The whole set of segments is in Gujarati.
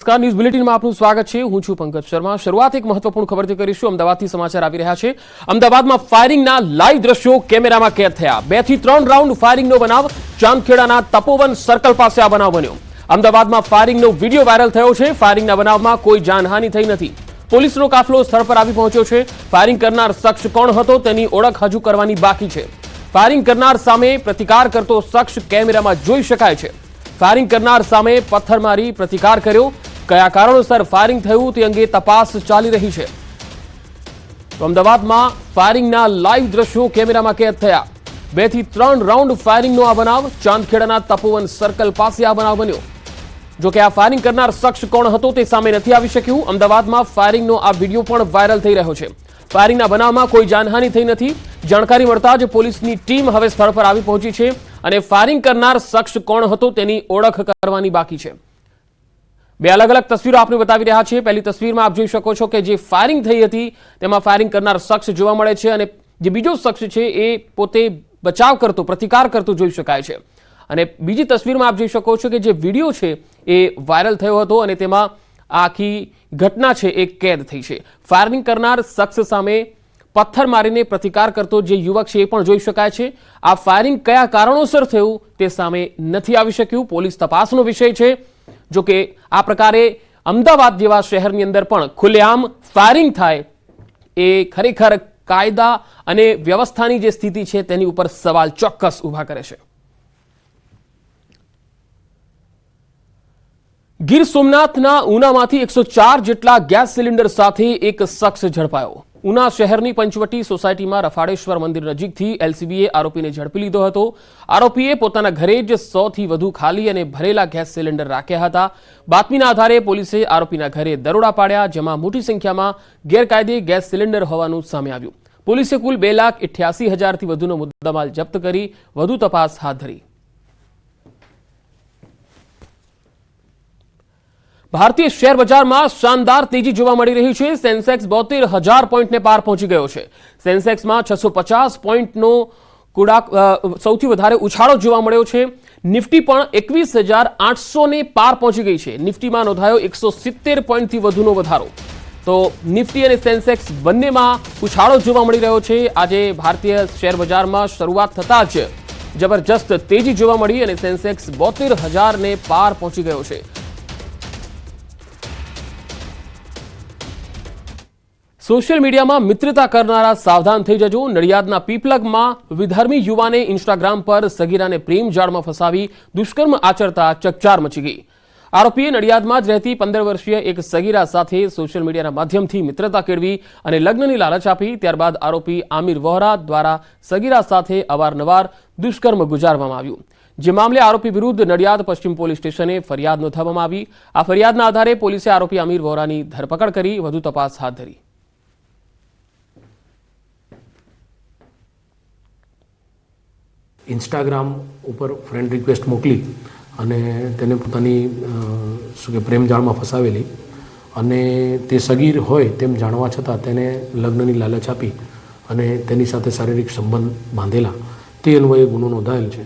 નમસ્કાર. ન્યૂઝ બુલેટિનમાં આપનું સ્વાગત છે. હું છું પંકજ શર્મા. શરૂઆત એક મહત્વપૂર્ણ ખબરથી કરીશું. અમદાવાદથી સમાચાર આવી રહ્યા છે. અમદાવાદમાં ફાયરિંગના લાઈવ દ્રશ્યો કેમેરામાં કેદ થયા. બેથી ત્રણ રાઉન્ડ ફાયરિંગનો બનાવ ચાંદખેડાના તપોવન સર્કલ પાસે આ બનાવ બન્યો. અમદાવાદમાં ફાયરિંગનો વીડિયો વાયરલ થયો છે. ફાયરિંગના બનાવમાં કોઈ જાનહાનિ થઈ નથી. પોલીસનો કાફલો સ્થળ પર આવી પહોંચ્યો છે. ફાયરિંગ કરનાર શખ્સ કોણ હતો તેની ઓળખ હજુ કરવાની બાકી છે. ફાયરિંગ કરનાર સામે પ્રતિકાર કરતો શખ્સ કેમેરામાં જોઈ શકાય છે. ફાયરિંગ કરનાર સામે પથ્થરમારી પ્રતિકાર કર્યો. કયા કારણોસર ફાયરિંગ થયું તે અંગે તપાસ ચાલી રહી છે. તો અમદાવાદમાં ફાયરિંગના લાઈવ દ્રશ્યો કેમેરામાં કેદ થયા. બેથી ત્રણ રાઉન્ડ ફાયરિંગનો આ બનાવ ચાંદખેડાના તપોવન સર્કલ પાસે આ બનાવ બન્યો. જો કે આ ફાયરિંગ કરનાર શખ્સ કોણ હતો તે સામે નથી આવી શક્યું. અમદાવાદમાં ફાયરિંગનો આ વીડિયો પણ વાયરલ થઈ રહ્યો છે. ફાયરિંગના બનાવમાં કોઈ જાનહાનિ થઈ નથી. જાણકારી મળતા જ પોલીસની ટીમ હવે સ્થળ પર આવી પહોંચી છે અને ફાયરિંગ કરનાર શખ્સ કોણ હતો તેની ઓળખ કરવાની બાકી છે. બે અલગ અલગ તસવીરો આપણે બતાવી રહ્યા છીએ. પહેલી તસવીરમાં આપ જોઈ શકો છો કે જે ફાયરિંગ થઈ હતી, તેમાં ફાયરિંગ કરનાર શખ્સ જોવા મળે છે અને જે બીજો શખ્સ છે એ પોતે બચાવ કરતો, પ્રતિકાર કરતો જોઈ શકાય છે. અને બીજી તસવીરમાં આપ જોઈ શકો છો કે જે વીડિયો છે એ વાયરલ થયો હતો અને તેમાં આખી ઘટના છે એ કેદ થઈ છે. ફાયરિંગ કરનાર શખ્સ સામે પથ્થર મારીને પ્રતિકાર કરતો જે યુવક છે એ પણ જોઈ શકાય છે. આ ફાયરિંગ કયા કારણોસર થયું તે સામે નથી આવી શક્યું. પોલીસ તપાસનો વિષય છે. જો કે આ પ્રકારે અમદાવાદ જેવા શહેરની અંદર પણ ખુલ્લેઆમ ફાયરિંગ થાય એ ખરેખર કાયદા અને વ્યવસ્થાની જે સ્થિતિ છે તેની ઉપર સવાલ ચોક્કસ ઊભા કરે છે. ગીર સોમનાથના ઉનામાંથી એકસો ચાર જેટલા ગેસ સિલિન્ડર સાથે એક શખ્સ ઝડપાયો. ઉના શહેરની પંચવટી સોસાયટીમાં રફાડેશ્વર મંદિર નજીકથી એલસીબીએ આરોપીને ઝડપી લીધો હતો. આરોપીએ પોતાના ઘરે જ સોથી વધુ ખાલી અને ભરેલા ગેસ સિલિન્ડર રાખ્યા હતા. બાતમીના આધારે પોલીસે આરોપીના ઘરે દરોડા પાડ્યા, જેમાં મોટી સંખ્યામાં ગેરકાયદે ગેસ સિલિન્ડર હોવાનું સામે આવ્યું. પોલીસે કુલ બે લાખ હજારથી વધુનો મુદ્દામાલ જપ્ત કરી વધુ તપાસ હાથ ધરી. ભારતીય શેર બજારમાં શાનદાર તેજી જોવા મળી રહી છે. સેન્સેક્સ બોતેર હજાર પોઈન્ટને પાર પહોંચી ગયો છે. સેન્સેક્સમાં છસો પચાસ પોઈન્ટનો કુડાક સૌથી વધારે ઉછાળો જોવા મળ્યો છે. નિફ્ટી પણ એકવીસ હજાર આઠસોને પાર પહોંચી ગઈ છે. નિફ્ટીમાં નોંધાયો એકસો સિત્તેર પોઈન્ટથી વધુનો વધારો. તો નિફ્ટી અને સેન્સેક્સ બંનેમાં ઉછાળો જોવા મળી રહ્યો છે. આજે ભારતીય શેર બજારમાં શરૂઆત થતાં જ જબરજસ્ત તેજી જોવા મળી અને સેન્સેક્સ બોતેર હજારને પાર પહોંચી ગયો છે. સોશિયલ મીડિયામાં મિત્રતા કરનારા સાવધાન થઈ જજો. નડિયાદના પીપલગમાં વિધર્મી યુવાને ઇન્સ્ટાગ્રામ પર સગીરાને પ્રેમ જાળમાં ફસાવી દુષ્કર્મ આચરતા ચકચાર મચી ગઈ. આરોપીએ નડિયાદમાં જ રહેતી પંદર વર્ષીય એક સગીરા સાથે સોશિયલ મીડિયાના માધ્યમથી મિત્રતા કેળવી અને લગ્નની લાલચ આપી. ત્યારબાદ આરોપી આમિર વોહરા દ્વારા સગીરા સાથે અવારનવાર દુષ્કર્મ ગુજારવામાં આવ્યું. જે મામલે આરોપી વિરુદ્ધ નડિયાદ પશ્ચિમ પોલીસ સ્ટેશને ફરિયાદ નોંધાવવામાં આવી. આ ફરિયાદના આધારે પોલીસે આરોપી આમિર વોહરાની ધરપકડ કરી. વધુ તપાસ હાથ ધરી. ઇન્સ્ટાગ્રામ ઉપર ફ્રેન્ડ રિક્વેસ્ટ મોકલી અને તેને પોતાની શું કે પ્રેમજાળમાં ફસાવેલી અને તે સગીર હોય તેમ જાણવા છતાં તેને લગ્નની લાલચ આપી અને તેની સાથે શારીરિક સંબંધ બાંધેલા. તે અન્વયે ગુનો નોંધાયેલ છે.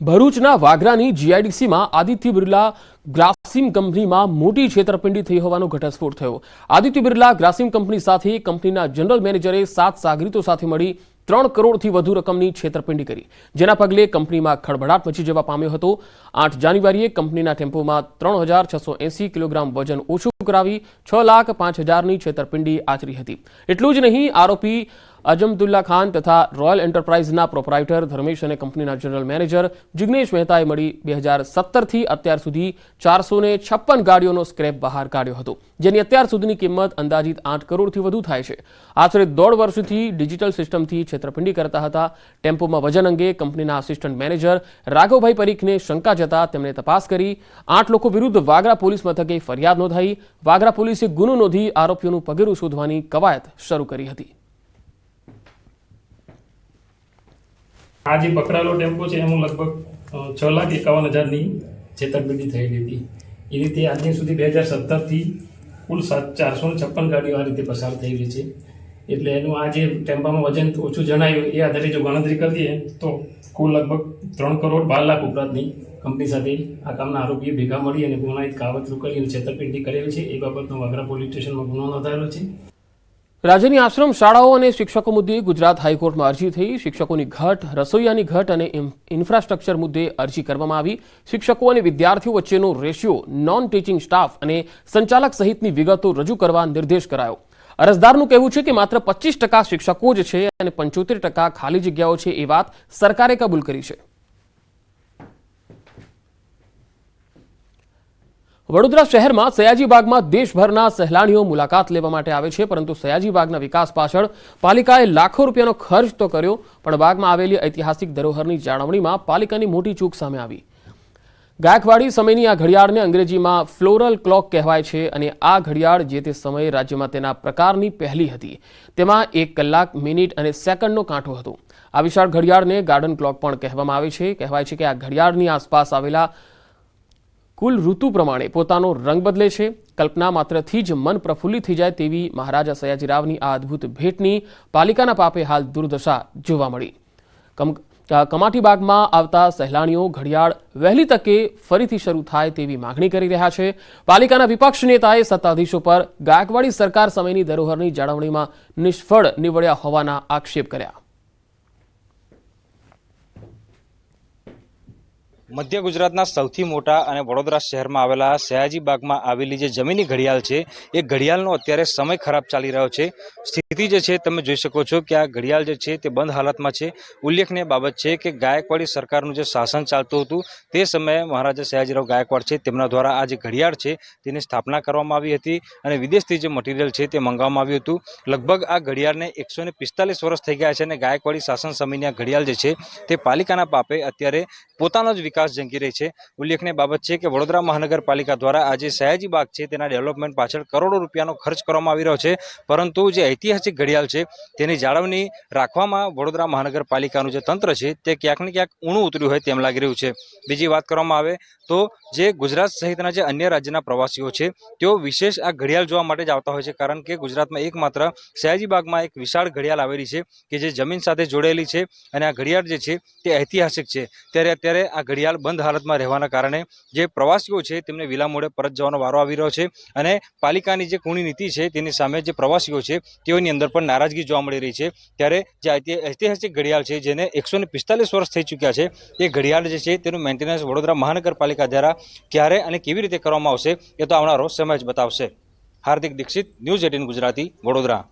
ભરૂચના વાગરાની જીઆઈડીસીમાં આદિત્ય બિરલા ગ્રાસિમ કંપનીમાં મોટી છેતરપિંડી થઈ હોવાનો ઘટસ્ફોટ થયો. આદિત્ય બિરલા ગ્રાસિમ કંપની સાથે કંપનીના જનરલ મેનેજરે સાત સાગરીતો સાથે મળી ત્રણ કરોડથી વધુ રકમની છેતરપિંડી કરી. જેના પગલે કંપનીમાં ખળભળાટ મચી જવા પામ્યો હતો. આઠ જાન્યુઆરીએ કંપનીના ટેમ્પોમાં ત્રણ હજાર છસો એંસી કિલોગ્રામ વજન ઓછું કરાવી છ લાખ પાંચ હજારની છેતરપિંડી આચરી હતી. એટલું જ નહીં, આરોપી અજમતુલ્લા ખાન તથા રોયલ એન્ટરપ્રાઇઝના પ્રોપરાઇટર ધર્મેશ અને કંપનીના જનરલ મેનેજર જિગ્નેશ મહેતાએ મળી બે હજાર સત્તરથી અત્યાર સુધી ચારસો ને છપ્પન ગાડીઓનો સ્ક્રેપ બહાર કાઢ્યો હતો, જેની અત્યાર સુધીની કિંમત અંદાજિત આઠ કરોડથી વધુ થાય છે. આશરે દોઢ વર્ષથી ડિજિટલ સિસ્ટમથી છેતરપિંડી કરતા હતા. ટેમ્પોમાં વજન અંગે કંપનીના આસિસ્ટન્ટ મેનેજર રાઘવભાઈ પરીખને શંકા જતા તેમણે તપાસ કરી. આઠ લોકો વિરુદ્ધ વાગરા પોલીસ મથકે ફરિયાદ નોંધાઈ. વાગરા પોલીસે ગુનો નોંધી આરોપીઓનું પગેરું શોધવાની કવાયત શરૂ કરી હતી. આ જે પકડાયેલો ટેમ્પો છે એમાં લગભગ છ લાખ એકાવન હજારની છેતરપિંડી થયેલી હતી. એ રીતે આજની સુધી બે હજાર સત્તરથી કુલ સાત, ચારસો છપ્પન ગાડીઓ આ રીતે પસાર થયેલી છે. એટલે એનું આ જે ટેમ્પામાં વજન ઓછું જણાયું, એ આધારે જો ગણતરી કરીએ તો કુલ લગભગ ત્રણ કરોડ બાર લાખ ઉપરાંતની કંપની સાથે આ કામના આરોપીએ ભેગા મળી અને ગુનાહિત કાવતરું કરી અને છેતરપિંડી કરેલ છે. એ બાબતનો વાગરા પોલીસ સ્ટેશનમાં ગુનો નોંધાયેલો છે. રાજ્યની આશ્રમ શાળાઓ અને શિક્ષકો મુદ્દે ગુજરાત હાઈકોર્ટમાં અરજી થઈ. શિક્ષકોની ઘટ, રસોઈયાની ઘટ અને ઇન્ફ્રાસ્ટ્રક્ચર મુદ્દે અરજી કરવામાં આવી. શિક્ષકો અને વિદ્યાર્થીઓ વચ્ચેનો રેશિયો નોન ટીચિંગ સ્ટાફ અને સંચાલક સહિતની વિગતો રજૂ કરવા નિર્દેશ કરાયો. અરજદારનું કહેવું છે કે માત્ર પચીસ ટકા શિક્ષકો જ છે અને પંચોતેર ટકા ખાલી જગ્યાઓ છે એ વાત સરકારે કબૂલ કરી છે. વડોદરા શહેરમાં સયાજીબાગમાં દેશભરના સહેલાણીઓ મુલાકાત લેવા માટે આવે છે, પરંતુ સયાજીબાગના વિકાસ પાછળ પાલિકાએ લાખો રૂપિયાનો ખર્ચ તો કર્યો, પણ બાગમાં આવેલી ઐતિહાસિક ધરોહરની જાળવણીમાં પાલિકાની મોટી ચૂક સામે આવી. ગાયકવાડી સમયની આ ઘડિયાળને અંગ્રેજીમાં ફ્લોરલ ક્લોક કહેવાય છે અને આ ઘડિયાળ જે તે સમયે રાજ્યમાં તેના પ્રકારની પહેલી હતી. તેમાં એક કલાક, મિનિટ અને સેકન્ડનો કાંઠો હતો. આ વિશાળ ઘડિયાળને ગાર્ડન ક્લોક પણ કહેવામાં આવે છે. કહેવાય છે કે આ ઘડિયાળની આસપાસ આવેલા કુલ ઋતુ પ્રમાણે પોતાનો રંગ બદલે છે. કલ્પના માત્રથી જ મન પ્રફુલ્લિત થઈ જાય તેવી મહારાજા સયાજીરાવની આ અદ્ભુત ભેટની પાલિકાના પાપે હાલ દુર્દશા જોવા મળી. કમ અ, આવતા સહેલાણીઓ ઘડિયાળ વહેલી તકે ફરીથી શરૂ થાય તેવી માગણી કરી રહ્યા છે. પાલિકાના વિપક્ષ નેતાએ સત્તાધીશો પર ગાયકવાડી સરકાર સમયની ધરોહરની જાળવણીમાં નિષ્ફળ નીવડ્યા હોવાના આક્ષેપ કર્યા. મધ્ય ગુજરાતના સૌથી મોટા અને વડોદરા શહેરમાં આવેલા સયાજી બાગમાં આવેલી જે જમીની ઘડિયાળ છે, એ ઘડિયાળનો અત્યારે સમય ખરાબ ચાલી રહ્યો છે. સ્થિતિ જે છે, તમે જોઈ શકો છો કે આ ઘડિયાળ જે છે, તે બંધ હાલતમાં છે. ઉલ્લેખનીય બાબત છે કે ગાયકવાડી સરકારનું જે શાસન ચાલતું હતું, તે સમયે મહારાજા સયાજીરાવ ગાયકવાડ છે, તેમના દ્વારા આ જે ઘડિયાળ છે, તેની સ્થાપના કરવામાં આવી હતી અને વિદેશથી જે મટીરિયલ છે, તે મંગાવવામાં આવ્યું હતું. લગભગ આ ઘડિયાળને એકસો વર્ષ થઈ ગયા છે અને ગાયકવાડી શાસન સમયની આ ઘડિયાળ જે છે, તે પાલિકાના પાપે અત્યારે પોતાનો જ વિકાસ ઝંકી રહી છે. ઉલ્લેખનીય બાબત છે કે વડોદરા મહાનગરપાલિકા દ્વારા આજે સયાજી બાગ છે તેના ડેવલપમેન્ટ પાછળ કરોડો રૂપિયાનો ખર્ચ કરવામાં આવી રહ્યો છે. પરંતુ જે ઐતિહાસિક ઘડિયાળ છે તેની જાળવણી રાખવામાં વડોદરા મહાનગરપાલિકાનું જે તંત્ર છે તે ક્યાંક ને ક્યાંક ઊણું ઉતર્યું હોય તેમ લાગી રહ્યું છે. બીજી વાત કરવામાં આવે તો જે ગુજરાત સહિતના જે અન્ય રાજ્યના પ્રવાસીઓ છે તેઓ વિશેષ આ ઘડિયાળ જોવા માટે જ આવતા હોય છે. કારણ કે ગુજરાતમાં એકમાત્ર સયાજીબાગમાં એક વિશાળ ઘડિયાળ આવેલી છે કે જે જમીન સાથે જોડાયેલી છે અને આ ઘડિયાળ જે છે તે ઐતિહાસિક છે. ત્યારે અત્યારે આ ઘડિયાળ બંધ હાલતમાં રહેવાના કારણે જે પ્રવાસીઓ છે તેમને વિલા મોડે પરત જવાનો વારો આવી રહ્યો છે અને પાલિકાની જે કુણી નીતિ છે તેની સામે જે પ્રવાસીઓ છે તેઓની અંદર પણ નારાજગી જોવા મળી રહી છે. ત્યારે જે ઐતિહાસિક ઘડિયાળ છે જેને એકસો વર્ષ થઈ ચૂક્યા છે, એ ઘડિયાળ જે છે તેનું મેન્ટેનન્સ વડોદરા મહાનગરપાલિકા દ્વારા ક્યારે અને કેવી રીતે કરવામાં આવશે એ તો આવનારો સમય જ બતાવશે. Hardik Dikshit, news eighteen Gujarati, Vadodara.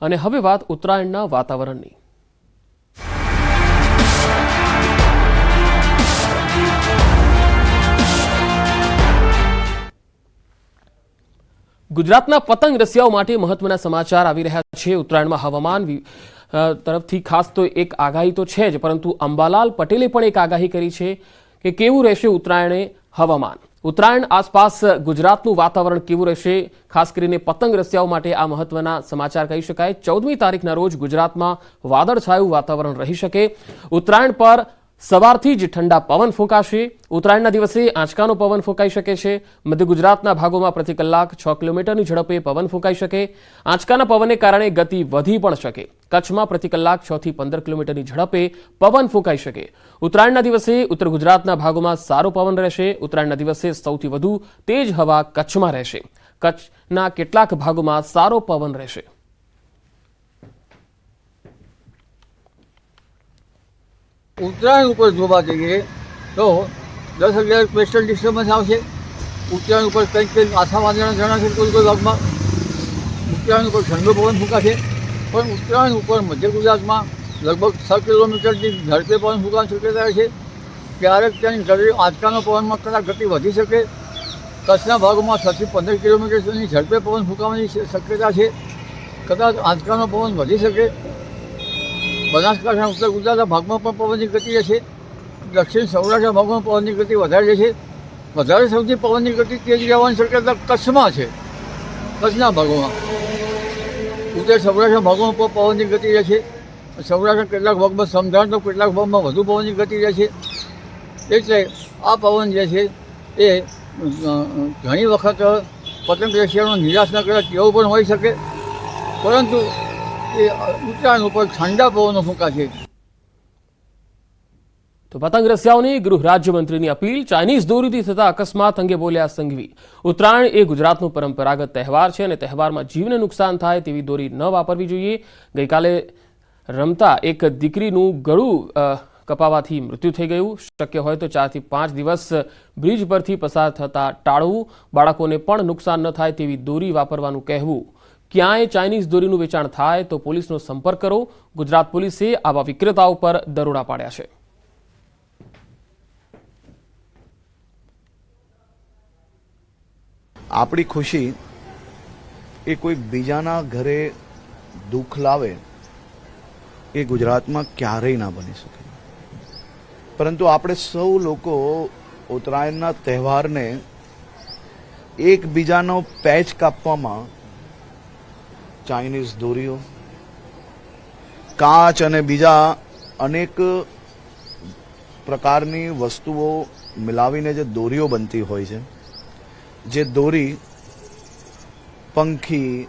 અને હવે વાત ઉત્તરાયણના વાતાવરણની. ગુજરાતના પતંગ રસિયાઓ માટે મહત્વના સમાચાર આવી રહ્યા છે. ઉત્તરાયણમાં હવામાન તરફથી ખાસ તો એક આગાહી તો છે જ, પરંતુ અંબાલાલ પટેલે પણ એક આગાહી કરી છે કે કેવું રહેશે ઉત્તરાયણે હવામાન. ઉત્તરાયણ આસપાસ ગુજરાતનું વાતાવરણ કેવું રહેશે? ખાસ કરીને પતંગ રસિયાઓ માટે આ મહત્વના સમાચાર કહી શકાય. ચૌદમી તારીખના રોજ ગુજરાતમાં વાદળછાયું વાતાવરણ રહી શકે. ઉત્તરાયણ પર સવારથી જ ઠંડા પવન ફૂંકાશે. ઉત્તરાયણના દિવસે આંચકાનો પવન ફૂંકાઈ શકે છે. મધ્ય ગુજરાતના ભાગોમાં પ્રતિ કલાક છ કિલોમીટરની ઝડપે પવન ફૂંકાઈ શકે. આંચકાના પવનને કારણે ગતિ વધી પણ શકે. કચ્છમાં પ્રતિ કલાક છ થી પંદર કિલોમીટરની ઝડપે પવન ફૂંકાઈ શકે. ઉત્તરાયણના દિવસે ઉત્તર ગુજરાતના ભાગોમાં સારો પવન રહેશે. ઉત્તરાયણના દિવસે સૌથી વધુ તેજ હવા કચ્છમાં રહેશે. કચ્છના કેટલાક ભાગોમાં સારો પવન રહેશે. ઉત્તરાયણ ઉપર જોવા જઈએ તો દસ અગિયાર વેસ્ટર્ન ડિસ્ટર્બન્સ આવશે. ઉત્તરાયણ ઉપર કંઈક કંઈક આથા વાદળાના જણાશે કોઈ કોઈ ભાગમાં ઉત્તરાયણ ઉપર ઠંડો પવન ફૂંકાશે. પણ ઉત્તરાયણ ઉપર મધ્ય ગુજરાતમાં લગભગ છ કિલોમીટરથી ઝડપે પવન ફૂંકાવાની શક્યતા છે. ક્યારેક ત્યાંની ગતિ આંચકાનો પવનમાં કદાચ ગતિ વધી શકે. કચ્છના ભાગોમાં છથી પંદર કિલોમીટર સુધીની ઝડપે પવન ફૂંકાવાની શક્યતા છે. કદાચ આંચકાનો પવન વધી શકે. બનાસકાંઠા ઉત્તર ગુજરાતના ભાગમાં પણ પવનની ગતિ રહેશે દક્ષિણ સૌરાષ્ટ્રના ભાગમાં પવનની ગતિ વધારે છે. વધારે સૌથી પવનની ગતિ તેજ રહેવાની શક્યતા કચ્છમાં છે. કચ્છના ભાગોમાં. ઉત્તર સૌરાષ્ટ્રના ભાગમાં પણ પવનની ગતિ રહે છે. સૌરાષ્ટ્રના કેટલાક ભાગમાં સમજાણ તો કેટલાક ભાગમાં વધુ પવનની ગતિ રહે છે. એટલે આ પવન જે છે એ ઘણી વખત પતંગ રશિયાનો નિરાશ ન કરે તેવો પણ હોઈ શકે. પરંતુ એ ઉત્તરાયણ ઉપર ઠંડા પવનો ફૂંકાશે તો પતંગ રસિયાઓની ગૃહ રાજ્યમંત્રીની અપીલ, ચાઇનીઝ દોરીથી થતા અકસ્માત અંગે બોલ્યા સંઘવી. ઉત્તરાયણ એ ગુજરાતનો પરંપરાગત તહેવાર છે અને તહેવારમાં જીવને નુકસાન થાય તેવી દોરી ન વાપરવી જોઈએ. ગઈકાલે રમતા એક દીકરીનું ગળું કપાવાથી મૃત્યુ થઈ ગયું. શક્ય હોય તો ચારથી પાંચ દિવસ બ્રિજ પરથી પસાર થતા ટાળવું. બાળકોને પણ નુકસાન ન થાય તેવી દોરી વાપરવાનું કહેવું ક્યાંય ચાઇનીઝ દોરીનું વેચાણ થાય તો પોલીસનો સંપર્ક કરો. ગુજરાત પોલીસે આવા વિક્રેતાઓ પર દરોડા પાડ્યા છે. આપણી ખુશી એ કોઈ બીજાના ઘરે દુઃખ લાવે એ ગુજરાતમાં ક્યારેય ના બની શકે. પરંતુ આપણે સૌ લોકો ઉત્તરાયણના તહેવારને એકબીજાનો પેચ કાપવામાં ચાઇનીઝ દોરીઓ, કાચ અને બીજા અનેક પ્રકારની વસ્તુઓ મિલાવીને જે દોરીઓ બનતી હોય છે, જે દોરી પંખી,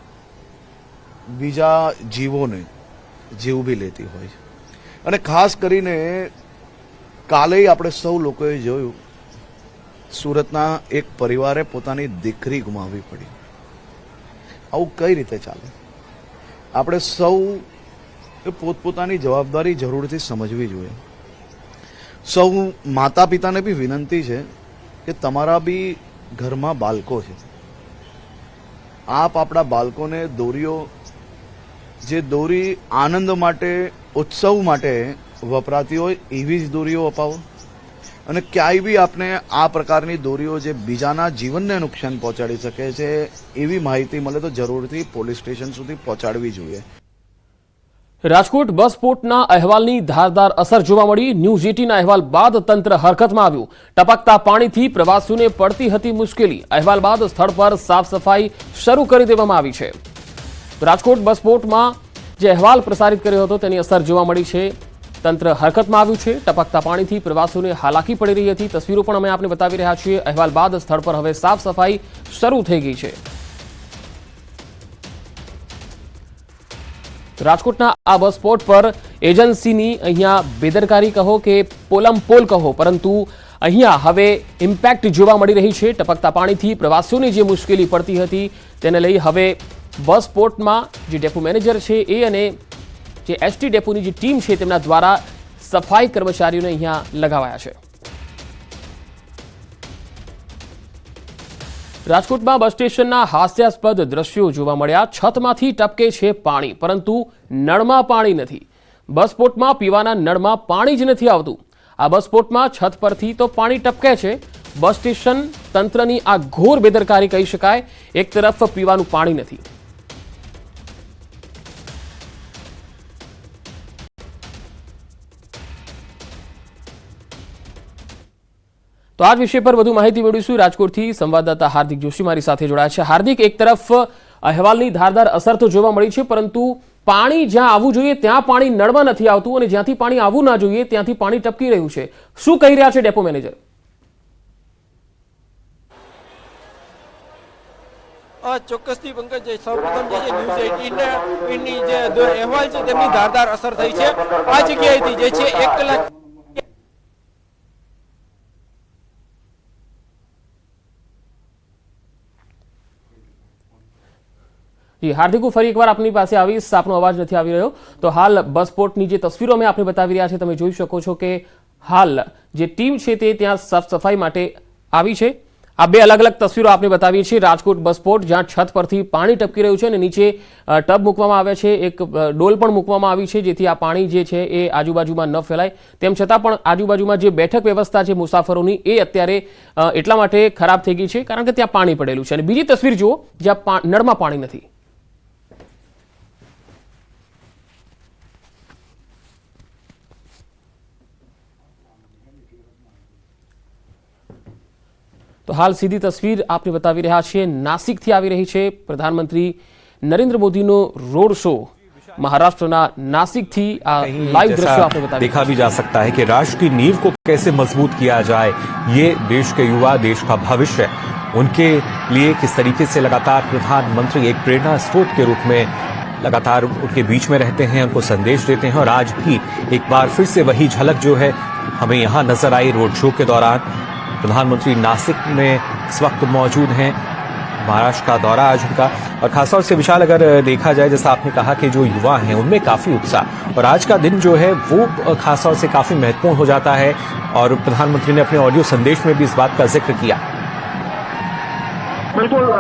બીજા જીવોને જીવ બી લેતી હોય છે. અને ખાસ કરીને કાલે આપણે સૌ લોકોએ જોયું, સુરતના એક પરિવારે પોતાની દીકરી ગુમાવવી પડી. આવું કઈ રીતે ચાલે? આપણે સૌ પોતપોતાની જવાબદારી જરૂરથી સમજવી જોઈએ. સૌ માતા પિતાને બી વિનંતી છે કે તમારા બી ઘરમાં બાળકો છે. આપ આપણા બાળકોને દોરીઓ, જે દોરી આનંદ માટે, ઉત્સવ માટે વપરાતી હોય એવી જ દોરીઓ અપાવો. અને ક્યાંય બી આપને આ પ્રકારની દોરીઓ જે બીજાના જીવનને નુકસાન પહોંચાડી શકે છે, એવી માહિતી મળે તો જરૂરથી પોલીસ સ્ટેશન સુધી પહોંચાડવી જોઈએ. રાજકોટ બસ સ્ફોટના અહેવાલની ધારદાર અસર જોવા મળી. ન્યૂઝ એટીના અહેવાલ બાદ તંત્ર હરકતમાં આવ્યું. ટપકતા પાણીથી પ્રવાસીઓને પડતી હતી મુશ્કેલી. અહેવાલ બાદ સ્થળ પર સાફ સફાઈ શરૂ કરી દેવામાં આવી છે. રાજકોટ બસ સ્ફોટમાં જે અહેવાલ પ્રસારિત કર્યો હતો, તેની અસર જોવા મળી છે. તંત્ર હરકતમાં આવ્યું છે. ટપકતા પાણીથી પ્રવાસીઓને હાલાકી પડી રહી હતી. તસવીરો પણ અમે આપને બતાવી રહ્યા છીએ. અહેવાલ બાદ સ્થળ પર હવે સાફ સફાઈ શરૂ થઈ ગઈ છે. રાજકોટના આ બસ સ્પોટ પર એજન્સીની અહીંયા બેદરકારી કહો કે પોલમ પોલ કહો, પરંતુ અહીંયા હવે ઇમ્પેક્ટ જોવા મળી રહી છે. ટપકતા પાણીથી પ્રવાસીઓને જે મુશ્કેલી પડતી હતી તેને લઈ હવે બસ સ્પોટમાં જે ડેપો મેનેજર છે એ અને જે એસટી ડેપોની જે ટીમ છે તેમના દ્વારા સફાઈ કર્મચારીઓને અહીંયા લગાવાયા છે. રાજકોટમાં બસ સ્ટેશનના હાસ્યાસ્પદ દ્રશ્યો જોવા મળ્યા. છતમાંથી ટપકે છે પાણી, પરંતુ નળમાં પાણી નથી. બસપોટમાં પીવાના નળમાં પાણી જ નથી આવતું. આ બસપોટમાં છત પરથી તો પાણી ટપકે છે. બસ સ્ટેશન તંત્રની આ ઘોર બેદરકારી કહી શકાય. એક તરફ પીવાનું પાણી નથી. તો આ વિષય પર વધુ માહિતી મેળવીશું. રાજકોટથી સંવાદદાતા હાર્દિક જોશી મારી સાથે જોડાયા છે. હાર્દિક, એક તરફ અહેવાલની ધારદાર અસર તો જોવા મળી છે, પરંતુ પાણી જ્યાં આવવું જોઈએ ત્યાં પાણી નળમાં નથી આવતું અને જ્યાંથી પાણી આવવું ના જોઈએ ત્યાંથી પાણી ટપકી રહ્યું છે. શું કહી રહ્યા છે ડેપો મેનેજર? ચોક્કસથી પંકજ સૌપ્રથમ જે ન્યૂઝ એટીનને જે અહેવાલ છે, તેમની ધારદાર અસર થઈ છે. આ જગ્યાએથી જે છે, એક કલાક જી, હાર્દિક હું ફરી એકવાર આપની પાસે આવીશ. આપનો અવાજ નથી આવી રહ્યો. તો હાલ બસપોર્ટની જે તસવીરો અમે આપને બતાવી રહ્યા છે તમે જોઈ શકો છો કે હાલ જે ટીમ છે તે ત્યાં સાફ સફાઈ માટે આવી છે. આ બે અલગ અલગ તસવીરો આપને બતાવીએ છીએ. રાજકોટ બસ સ્પોટ જ્યાં છત પરથી પાણી ટપકી રહ્યું છે અને નીચે ટબ મૂકવામાં આવ્યા છે. એક ડોલ પણ મૂકવામાં આવી છે, જેથી આ પાણી જે છે એ આજુબાજુમાં ન ફેલાય. તેમ છતાં પણ આજુબાજુમાં જે બેઠક વ્યવસ્થા છે મુસાફરોની, એ અત્યારે એટલા માટે ખરાબ થઈ ગઈ છે, કારણ કે ત્યાં પાણી પડેલું છે. અને બીજી તસવીર જુઓ, જ્યાં નળમાં પાણી નથી. તો હાલ સીધી તસવીર આપને બતાવી રહ્યા છીએ નાસિકથી આવી રહી છે પ્રધાનમંત્રી નરેન્દ્ર મોદીનો રોડ શો મહારાષ્ટ્રના નાસિકથી આ कहीं લાઈવ દ્રશ્યો जैसा આપને બતાવી देखा भी जा सकता है कि राष्ट्र की नींव को कैसे मजबूत किया जाए ये देश के युवा देश का भविष्य है उनके लिए किस तरीके से लगातार प्रधानमंत्री एक प्रेरणा स्रोत के रूप में लगातार उनके बीच में रहते हैं उनको संदेश देते हैं और आज भी एक बार फिर से वही झलक जो है हमें यहाँ नजर आई रोड शो के दौरान प्रधानमंत्री नासिक में इस वक्त मौजूद हैं। महाराष्ट्र का दौरा आज उनका। और खासतौर से विशाल, अगर देखा जाए, जैसा आपने कहा कि जो युवा हैं, उनमें काफ़ी उत्साह। और आज का दिन जो है, वो खासतौर से काफ़ी महत्वपूर्ण हो जाता है। और प्रधानमंत्री ने अपने ऑडियो संदेश में भी इस बात का ज़िक्र किया। बिल्कुल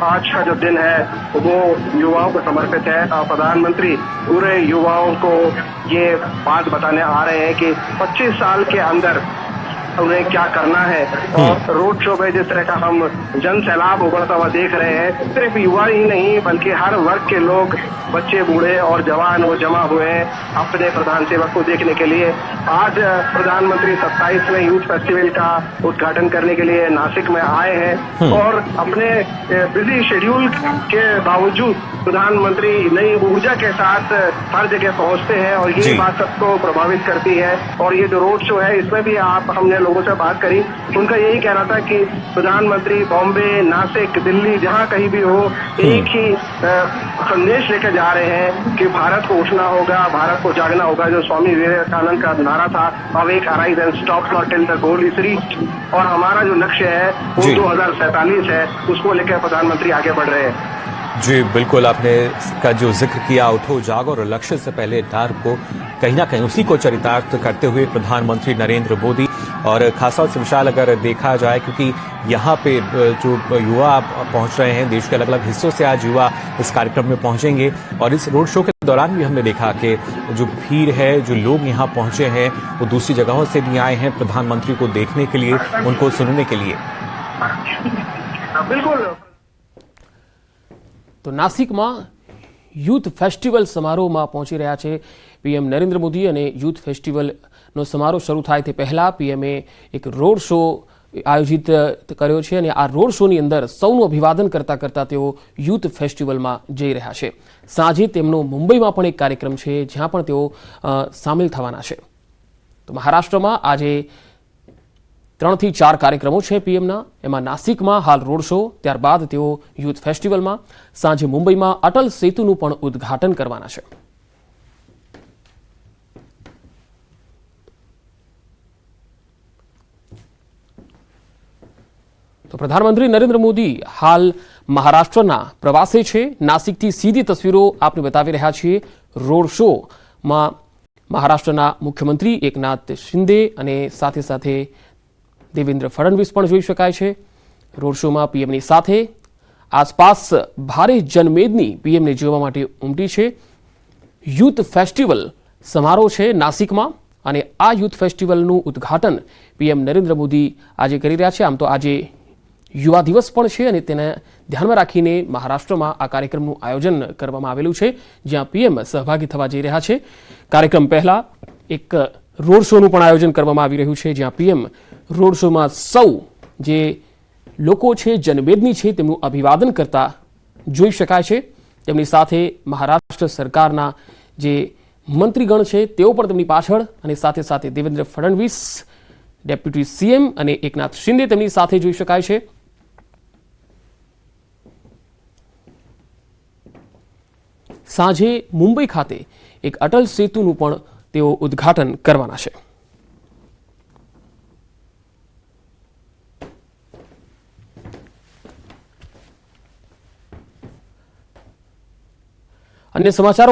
आज का जो दिन है, वो युवाओं को समर्पित है। प्रधानमंत्री, पूरे युवाओं को ये बात बताने आ रहे हैं कि 25 साल के अंदर उन्हें क्या करना है? और रोड शो में जिस तरह का हम जन सैलाब उभरता हुआ देख रहे हैं सिर्फ़ युवा ही नहीं बल्कि हर वर्ग के लोग बच्चे बूढ़े और जवान वो जमा हुए हैं अपने प्रधान सेवक को देखने के लिए। आज प्रधानमंत्री 27वें यूथ फेस्टिवल का उद्घाटन करने के लिए नासिक में आए हैं और अपने बिज़ी शेड्यूल के बावजूद प्रधानमंत्री नई ऊर्जा के साथ हर जगह पहुँचते हैं और ये बात सबको प्रभावित करती है। और ये जो रोड शो है इसमें भी आप हमने लोगों से बात करी। उनका यही कहना था कि प्रधानमंत्री बॉम्बे नासिक दिल्ली जहाँ कहीं भी हो एक ही संदेश लेकर जा रहे हैं कि भारत को उठना होगा भारत को जागना होगा जो स्वामी विवेकानंद का नारा था अब एक arise and stop not till the goal is reach और हमारा जो लक्ष्य है वो। दो है उसको लेकर प्रधानमंत्री आगे बढ़ रहे हैं। जी, बिल्कुल आपने का जो ज़िक्र किया, उठो, जागो और लक्ष्य से पहले डार को कहीं ना कहीं उसी को चरितार्थ करते हुए प्रधानमंत्री नरेंद्र मोदी और खासतौर से विशाल अगर देखा जाए, क्योंकि यहाँ पे जो युवा पहुँच रहे हैं, देश के अलग अलग हिस्सों से आज युवा इस कार्यक्रम में पहुँचेंगे और इस रोड शो के दौरान भी हमने देखा कि जो भीड़ है, जो लोग यहाँ पहुँचे हैं, वो दूसरी जगहों से भी आए हैं प्रधानमंत्री को देखने के लिए, उनको सुनने के लिए। बिल्कुल। તો નાસિકમાં યુથ ફેસ્ટિવલ સમારોહમાં પહોંચી રહ્યા છે. પીએમ નરેન્દ્ર મોદી અને યુથ ફેસ્ટિવલનો સમારોહ શરૂ થાય તે પહેલાં પીએમએ એક રોડ શો આયોજિત કર્યો છે અને આ રોડ શોની અંદર સૌનું અભિવાદન કરતા કરતાં તેઓ યુથ ફેસ્ટિવલમાં જઈ રહ્યા છે. સાંજે તેમનો મુંબઈમાં પણ એક કાર્યક્રમ છે જ્યાં પણ તેઓ સામેલ થવાના છે. તો મહારાષ્ટ્રમાં આજે ત્રણથી ચાર કાર્યક્રમો છે પીએમના. એમાં નાસિકમાં હાલ રોડ શો, ત્યારબાદ તેઓ યુથ ફેસ્ટિવલમાં, સાંજે મુંબઈમાં અટલ સેતુનું પણ ઉદ્ઘાટન કરવાના છે. તો પ્રધાનમંત્રી નરેન્દ્ર મોદી હાલ મહારાષ્ટ્રના પ્રવાસે છે. નાસિકથી સીધી તસવીરો આપને બતાવી રહ્યા છીએ. રોડ શોમાં મહારાષ્ટ્રના મુખ્યમંત્રી એકનાથ શિંદે અને સાથે સાથે દેવેન્દ્ર ફડણવીસ પણ જોઈ શકાય છે. રોડ શોમાં પીએમની સાથે આસપાસ ભારે જનમેદની પીએમને જોવા માટે ઉમટી છે. યુથ ફેસ્ટિવલ સમારોહ છે નાસિકમાં અને આ યુથ ફેસ્ટિવલનું ઉદ્ઘાટન પીએમ નરેન્દ્ર મોદી આજે કરી રહ્યા છે. આમ તો આજે યુવા દિવસ પણ છે અને તેને ધ્યાનમાં રાખીને મહારાષ્ટ્રમાં આ કાર્યક્રમનું આયોજન કરવામાં આવેલું છે, જ્યાં પીએમ સહભાગી થવા જઈ રહ્યા છે. કાર્યક્રમ પહેલા એક રોડ શોનું પણ આયોજન કરવામાં આવી રહ્યું છે, જ્યાં પીએમ રોડ શોમાં સૌ જે લોકો છે, જનમેદની છે, તેમનું અભિવાદન કરતા જોઈ શકાય છે. તેમની સાથે મહારાષ્ટ્ર સરકારના જે મંત્રીગણ છે, તેઓ પણ તેમની પાછળ અને સાથે સાથે દેવેન્દ્ર ફડણવીસ, ડેપ્યુટી સીએમ અને એકનાથ શિંદે તેમની સાથે જોઈ શકાય છે. સાંજે મુંબઈ ખાતે એક અટલ સેતુનું પણ તેઓ ઉદ્ઘાટન કરવાના છે. અન્ય સમાચારો